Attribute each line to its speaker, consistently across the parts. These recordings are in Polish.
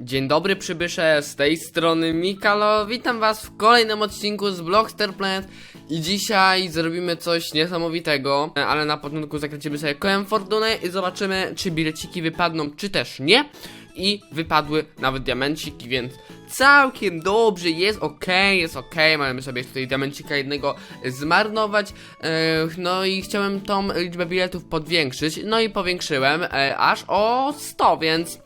Speaker 1: Dzień dobry przybysze, z tej strony Mikalo, witam was w kolejnym odcinku z Blockster Planet. I dzisiaj zrobimy coś niesamowitego, ale na początku zakręcimy sobie kołem fortuny i zobaczymy czy bileciki wypadną czy też nie. I wypadły nawet diamenciki, więc całkiem dobrze, jest ok, jest ok, mamy sobie tutaj diamencika jednego zmarnować, no i chciałem tą liczbę biletów podwiększyć, no i powiększyłem e, aż o 100, więc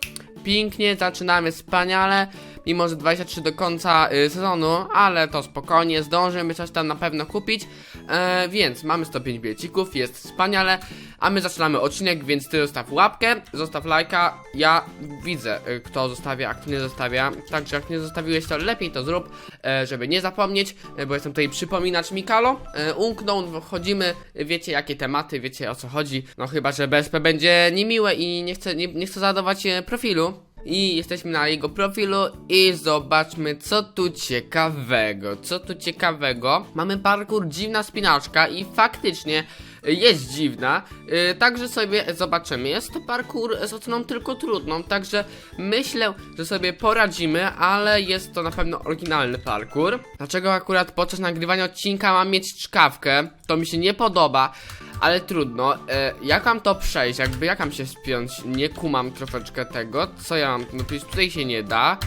Speaker 1: pięknie, zaczynamy wspaniale, mimo że 23 do końca y, sezonu, ale to spokojnie, zdążymy coś tam na pewno kupić, e, więc mamy 105 bilecik,ów jest wspaniale, a my zaczynamy odcinek, więc ty zostaw łapkę, zostaw lajka, ja widzę y, kto zostawia, a kto nie zostawia, także jak nie zostawiłeś to lepiej to zrób, e, żeby nie zapomnieć, e, bo jestem tutaj przypominacz Mikalo, umknął, wchodzimy, wiecie jakie tematy, wiecie o co chodzi, no chyba, że BSP będzie niemiłe i nie chce, nie, nie chce zadawać profilu, i jesteśmy na jego profilu i zobaczmy co tu ciekawego, co tu ciekawego. Mamy parkour dziwna spinaczka i faktycznie jest dziwna, yy, także sobie zobaczymy. Jest to parkour z oceną tylko trudną, także myślę, że sobie poradzimy, ale jest to na pewno oryginalny parkour. Dlaczego akurat podczas nagrywania odcinka mam mieć czkawkę? To mi się nie podoba. Ale trudno, e, jak mam to przejść, jakby jak mam się spiąć, nie kumam troszeczkę tego, co ja mam, no tutaj się nie da,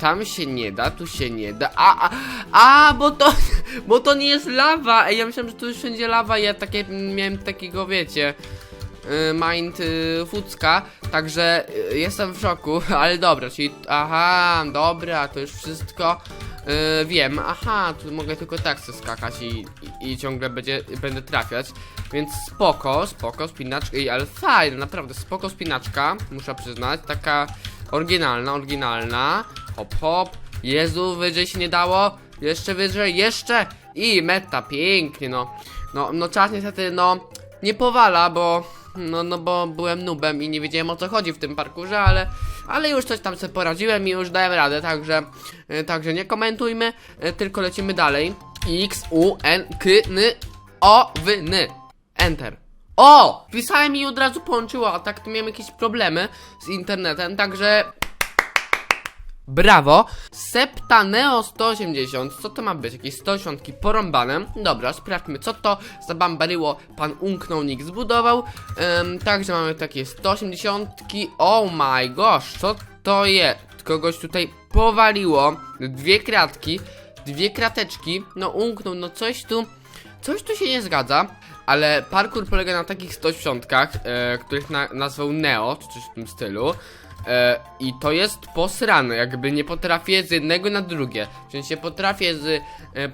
Speaker 1: tam się nie da, tu się nie da, a, a, a, bo to, bo to nie jest lawa, ej, ja myślałem, że tu już wszędzie lawa, ja takie, miałem takiego, wiecie, y, mind y, fucka, także y, jestem w szoku, ale dobra, czyli, aha, dobra, to już wszystko y, wiem, aha, tu mogę tylko tak skakać i, i, i ciągle będzie, będę trafiać, więc spoko, spoko, spinaczka, ale fajna, naprawdę spoko spinaczka, muszę przyznać, taka oryginalna, oryginalna, hop hop, Jezu, wyżej się nie dało, jeszcze wyżej, jeszcze. I meta, pięknie, no, no, no czas niestety, no, nie powala, bo, no, no bo byłem nubem i nie wiedziałem o co chodzi w tym parkurze, ale, ale już coś tam sobie poradziłem i już dałem radę, także, e, także nie komentujmy, e, tylko lecimy dalej, X, U, N, K, N, O, W, N. Enter. O! Pisałem i od razu połączyło, a tak to miałem jakieś problemy z internetem, także... Brawo! Septaneo 180, co to ma być? Jakieś 180 porąbane? Dobra, sprawdźmy co to za bambaryło pan Unknął Nick zbudował. Ym, także mamy takie 180. Oh my gosh, co to jest? Kogoś tutaj powaliło. Dwie kratki, dwie krateczki. No umknął, no coś tu... Coś tu się nie zgadza, ale parkour polega na takich 180, e, których na, nazwał Neo, czy coś w tym stylu. E, I to jest posrane, jakby nie potrafię z jednego na drugie. W sensie potrafię z e,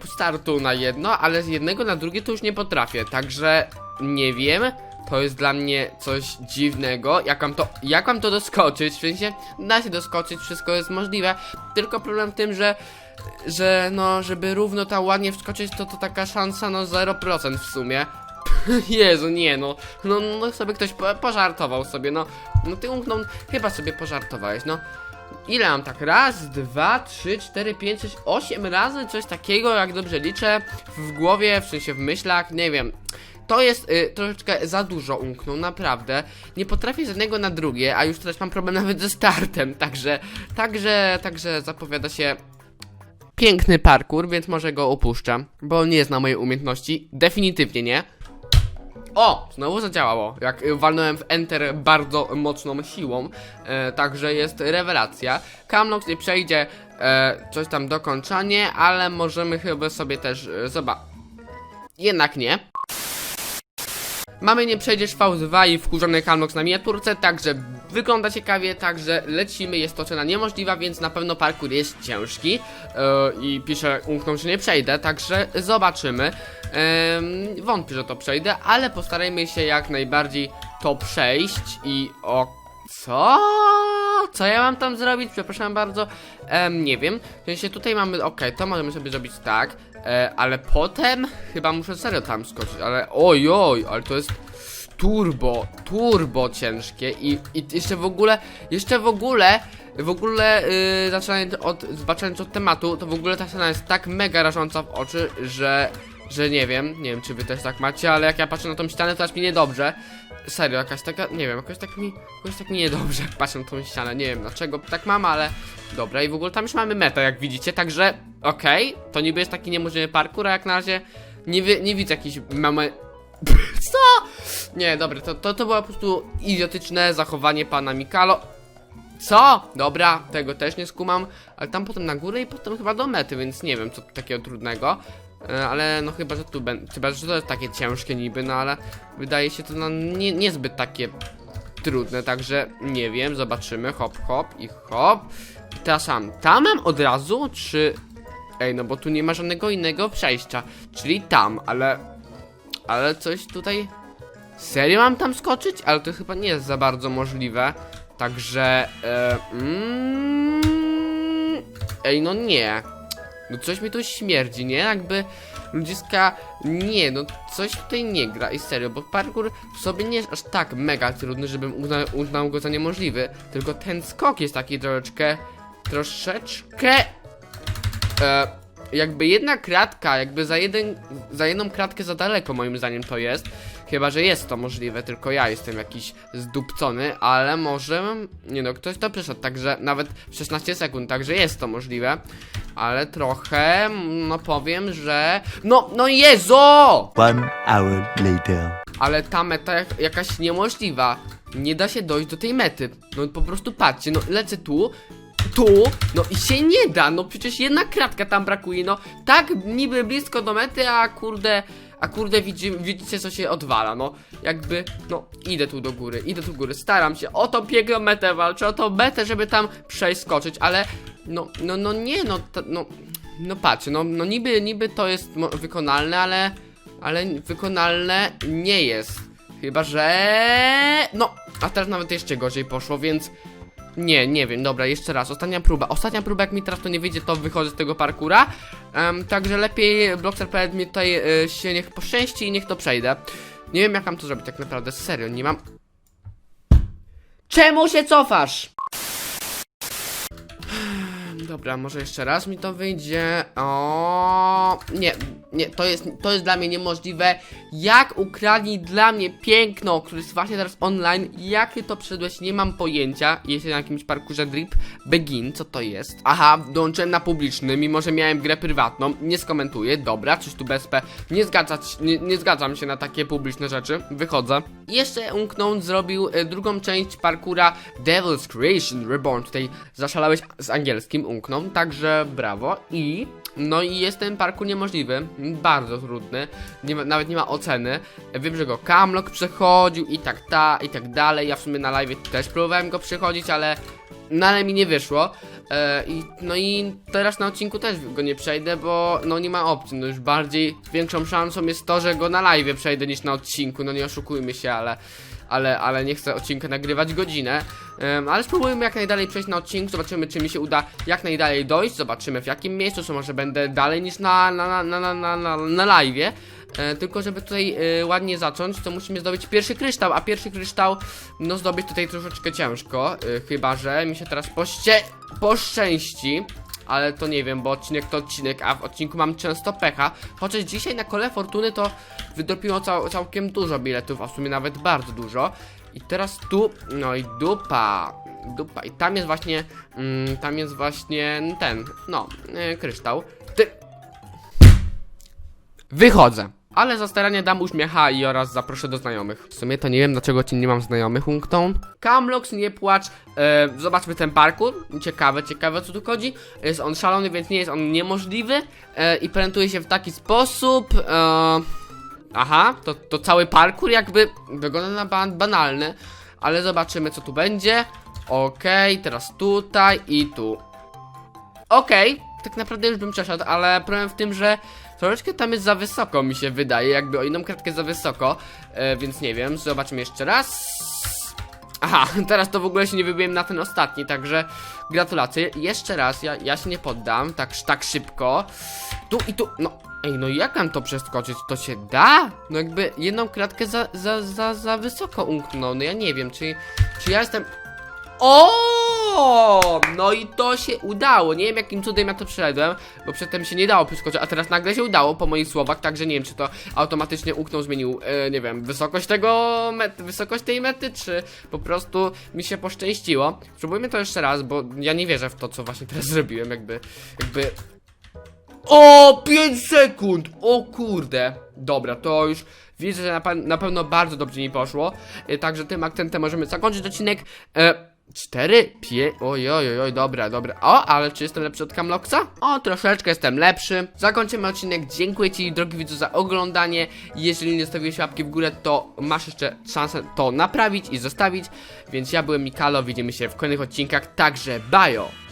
Speaker 1: startu na jedno, ale z jednego na drugie to już nie potrafię. Także nie wiem, to jest dla mnie coś dziwnego. Jak mam to, jak mam to doskoczyć? W sensie da się doskoczyć, wszystko jest możliwe. Tylko problem w tym, że że no, żeby równo tam ładnie wskoczyć, to to taka szansa no 0% w sumie. Jezu, nie no. No, no sobie ktoś po, pożartował sobie, no. No ty umknął, chyba sobie pożartowałeś, no. Ile mam tak? Raz, dwa, trzy, cztery, pięć, sześć, osiem razy coś takiego, jak dobrze liczę, w głowie, w sensie w myślach, nie wiem. To jest y, troszeczkę za dużo umknął, naprawdę. Nie potrafię z jednego na drugie, a już teraz mam problem nawet ze startem, także, także, także zapowiada się piękny parkour, więc może go opuszczam, bo nie zna mojej umiejętności. Definitywnie nie. O! Znowu zadziałało. Jak y, walnąłem w Enter bardzo mocną siłą. E, także jest rewelacja. Camlox nie przejdzie e, coś tam dokończanie, ale możemy chyba sobie też e, zobaczyć. Jednak nie. Mamy nie przejdziesz V2 i wkurzony Kalmox na miniaturce, także wygląda ciekawie, także lecimy, jest to cena niemożliwa, więc na pewno parkour jest ciężki yy, i pisze umknął, że nie przejdę, także zobaczymy. Yy, wątpię, że to przejdę, ale postarajmy się jak najbardziej to przejść i o... Co? Co ja mam tam zrobić? Przepraszam bardzo. Em, nie wiem. W sensie tutaj mamy. Okej, to możemy sobie zrobić tak. E, ale potem chyba muszę serio tam skoczyć. Ale oj, oj, ale to jest turbo, turbo ciężkie. I, i jeszcze w ogóle, jeszcze w ogóle. W ogóle, yy, zaczynając od, zaczynając od tematu, to w ogóle ta scena jest tak mega rażąca w oczy, że, że nie wiem, nie wiem czy wy też tak macie, ale jak ja patrzę na tą ścianę, to aż mi niedobrze. Serio, jakaś taka, nie wiem, jakoś tak mi, jakoś tak mi niedobrze, jak patrzę na tą ścianę, nie wiem dlaczego tak mam, ale dobra, i w ogóle tam już mamy metę, jak widzicie, także okej, to niby jest taki niemożliwy parkour, a jak na razie nie, nie widzę jakichś mamy... Co? Nie, dobra, to, to, to było po prostu idiotyczne zachowanie pana Mikalo. Co? Dobra, tego też nie skumam, ale tam potem na górę i potem chyba do mety, więc nie wiem co takiego trudnego. E, Ale no chyba, że tu będę, chyba, że to jest takie ciężkie niby, no ale wydaje się to no, nie, niezbyt takie trudne, także nie wiem, zobaczymy, hop, hop i hop. Teraz sam, tam mam od razu, czy... Ej, no bo tu nie ma żadnego innego przejścia, czyli tam, ale... Ale coś tutaj... Serio mam tam skoczyć? Ale to chyba nie jest za bardzo możliwe. Także. E, mm, ej, no nie. No coś mi tu śmierdzi, nie? Jakby ludziska. Nie, no coś tutaj nie gra. I serio, bo parkour w sobie nie jest aż tak mega trudny, żebym uzna, uznał go za niemożliwy. Tylko ten skok jest taki troszeczkę. Troszeczkę. E, jakby jedna kratka, jakby za, jeden, za jedną kratkę za daleko moim zdaniem to jest. Chyba, że jest to możliwe, tylko ja jestem jakiś zdupcony, ale może, nie no, ktoś to przeszedł, także nawet 16 sekund, także jest to możliwe. Ale trochę, no powiem, że... No, no Jezu!
Speaker 2: One hour later.
Speaker 1: Ale ta meta jak, jakaś niemożliwa. Nie da się dojść do tej mety. No po prostu patrzcie, no lecę tu, tu, no i się nie da, no przecież jedna kratka tam brakuje, no tak niby blisko do mety, a kurde, a kurde widzi, widzicie co się odwala, no. Jakby, no idę tu do góry, idę tu do góry, staram się o tą piękną metę walczę, o tą metę, żeby tam przeskoczyć, ale no, no, no nie, no, no, no patrzcie, no, no niby, niby to jest wykonalne, ale, ale wykonalne nie jest, chyba że, no, a teraz nawet jeszcze gorzej poszło, więc nie, nie wiem, dobra, jeszcze raz, ostatnia próba. Ostatnia próba, jak mi teraz to nie wyjdzie, to wychodzę z tego parkura. Em, także lepiej Blockster.pl mi tutaj y, się niech poszczęści i niech to przejdę. Nie wiem, jak mam to zrobić tak naprawdę, serio, nie mam... Czemu się cofasz? Dobra, może jeszcze raz mi to wyjdzie. O, nie, nie, to jest, to jest dla mnie niemożliwe. Jak ukradnij dla mnie piękno, który jest właśnie teraz online, jak ty to przyszedłeś, nie mam pojęcia. Jest na jakimś parkurze Drip Begin, co to jest? Aha, dołączyłem na publiczny, mimo że miałem grę prywatną, nie skomentuję, dobra, czyś tu BSP, nie, zgadzać, nie, nie zgadzam się na takie publiczne rzeczy, wychodzę. Jeszcze Unknown zrobił e, drugą część parkura Devil's Creation Reborn, tutaj zaszalałeś z angielskim Unknown, także brawo i... No i jest ten parkour niemożliwy, bardzo trudny, nie ma, nawet nie ma oceny. Wiem, że go Kamlok przechodził i tak ta i tak dalej. Ja w sumie na live też próbowałem go przechodzić, ale no ale mi nie wyszło. E, i, no i teraz na odcinku też go nie przejdę, bo no nie ma opcji. No już bardziej większą szansą jest to, że go na live przejdę niż na odcinku. No nie oszukujmy się, ale ale, ale nie chcę odcinka nagrywać godzinę. Em, ale spróbujmy jak najdalej przejść na odcinku, zobaczymy czy mi się uda jak najdalej dojść, zobaczymy w jakim miejscu, czy może będę dalej niż na, na, na, na, na, na, na live. E, tylko żeby tutaj e, ładnie zacząć, to musimy zdobyć pierwszy kryształ, a pierwszy kryształ, no zdobyć tutaj troszeczkę ciężko, e, chyba że mi się teraz poście poszczęści. Ale to nie wiem, bo odcinek to odcinek, a w odcinku mam często pecha. Chociaż dzisiaj na kole fortuny to wydropiło cał, całkiem dużo biletów, a w sumie nawet bardzo dużo. I teraz tu, no i dupa, dupa. I tam jest właśnie, mm, tam jest właśnie ten, no, e, kryształ. Ty... Wychodzę. Ale za staranie dam uśmiecha i oraz zaproszę do znajomych. W sumie to nie wiem dlaczego ci nie mam znajomych, Unktown. Kamlox, nie płacz. E, zobaczmy ten parkour. Ciekawe, ciekawe co tu chodzi. Jest on szalony, więc nie jest on niemożliwy. E, I prezentuje się w taki sposób. E, aha, to, to cały parkour jakby wygląda na ban banalny. Ale zobaczymy co tu będzie. Okej, teraz tutaj i tu. Okej, tak naprawdę już bym przeszedł, ale problem w tym, że troszeczkę tam jest za wysoko, mi się wydaje, jakby o jedną kratkę za wysoko, e, więc nie wiem, zobaczymy jeszcze raz. Aha, teraz to w ogóle się nie wybiłem na ten ostatni, także gratulacje. Jeszcze raz, ja, ja się nie poddam, tak, tak szybko. Tu i tu, no, ej, no jak mam to przeskoczyć? To się da? No jakby jedną kratkę za, za, za, za wysoko umknął, no ja nie wiem, czy, czy ja jestem... O! No i to się udało. Nie wiem jakim cudem ja to przeszedłem, bo przedtem się nie dało przeskoczyć, a teraz nagle się udało po moich słowach, także nie wiem czy to automatycznie uknął, zmienił, e, nie wiem, wysokość tego mety, wysokość tej mety, czy po prostu mi się poszczęściło. Spróbujmy to jeszcze raz, bo ja nie wierzę w to, co właśnie teraz zrobiłem, jakby, jakby... O, 5 sekund! O kurde. Dobra, to już widzę, że na, na pewno bardzo dobrze mi poszło. E, Także tym akcentem możemy zakończyć odcinek. E, 4, 5, oj, oj, dobra, dobra. O, ale czy jestem lepszy od Camloxa? O, troszeczkę jestem lepszy. Zakończymy odcinek. Dziękuję Ci, drogi widzu, za oglądanie. Jeżeli nie zostawiłeś łapki w górę, to masz jeszcze szansę to naprawić i zostawić. Więc ja byłem Mikalo, widzimy się w kolejnych odcinkach. Także bajo!